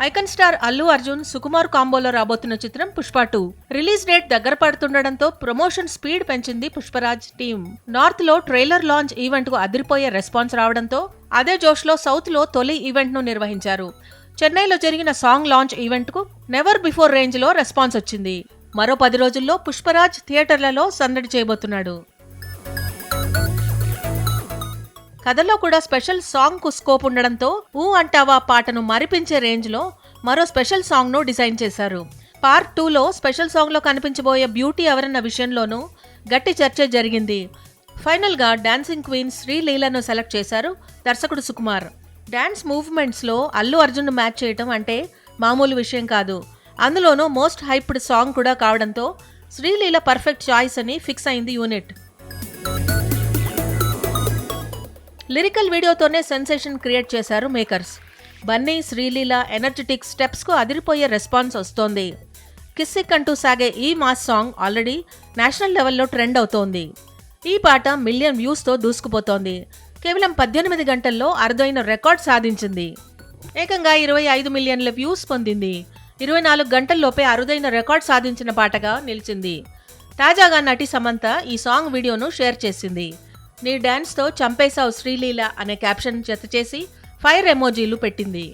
Icon star Allu Arjun Sukumar కాంబోలో రాబోతున్న చిత్రం పుష్ప టూ. రిలీజ్ డేట్ దగ్గర పడుతుండటంతో ప్రమోషన్ స్పీడ్ పెంచింది పుష్పరాజ్ టీం. నార్త్లో ట్రైలర్ లాంచ్ ఈవెంట్కు అదిరిపోయే రెస్పాన్స్ రావడంతో అదే జోష్లో సౌత్లో తొలి ఈవెంట్ను నిర్వహించారు. చెన్నైలో జరిగిన సాంగ్ లాంచ్ ఈవెంట్కు నెవర్ బిఫోర్ రేంజ్లో రెస్పాన్స్ వచ్చింది. మరో పది రోజుల్లో పుష్పరాజ్ థియేటర్లలో సందడి చేయబోతున్నాడు. కథలో కూడా స్పెషల్ సాంగ్కు స్కోప్ ఉండడంతో ఊ అంటావా పాటను మరిపించే రేంజ్లో మరో స్పెషల్ సాంగ్ను డిజైన్ చేశారు. పార్ట్ టూలో స్పెషల్ సాంగ్లో కనిపించబోయే బ్యూటీ ఎవరన్న విషయంలోనూ గట్టి చర్చ జరిగింది. ఫైనల్గా డాన్సింగ్ క్వీన్ శ్రీలీలను సెలెక్ట్ చేశారు దర్శకుడు సుకుమార్. డాన్స్ మూవ్మెంట్స్లో అల్లు అర్జున్ మ్యాచ్ చేయటం అంటే మామూలు విషయం కాదు. అందులోనూ మోస్ట్ హైప్డ్ సాంగ్ కూడా కావడంతో శ్రీలీల పర్ఫెక్ట్ చాయిస్ అని ఫిక్స్ అయింది యూనిట్. లిరికల్ వీడియోతోనే సెన్సేషన్ క్రియేట్ చేశారు మేకర్స్. బన్నీ శ్రీలీల ఎనర్జెటిక్ స్టెప్స్కు అదిరిపోయే రెస్పాన్స్ వస్తోంది. కిస్సిక్ అంటూ సాగే ఈ మాస్ సాంగ్ ఆల్రెడీ నేషనల్ లెవెల్లో ట్రెండ్ అవుతోంది. ఈ పాట మిలియన్ వ్యూస్తో దూసుకుపోతోంది. కేవలం పద్దెనిమిది గంటల్లో అరుదైన రికార్డ్ సాధించింది. ఏకంగా ఇరవై ఐదు మిలియన్ల వ్యూస్ పొందింది. ఇరవై నాలుగు గంటల్లోపే అరుదైన రికార్డ్ సాధించిన పాటగా నిలిచింది. తాజాగా నటి సమంత ఈ సాంగ్ వీడియోను షేర్ చేసింది. నీ డ్యాన్స్తో చంపేశావు శ్రీలీల అనే క్యాప్షన్ జత చేసి ఫైర్ ఎమోజీలు పెట్టింది.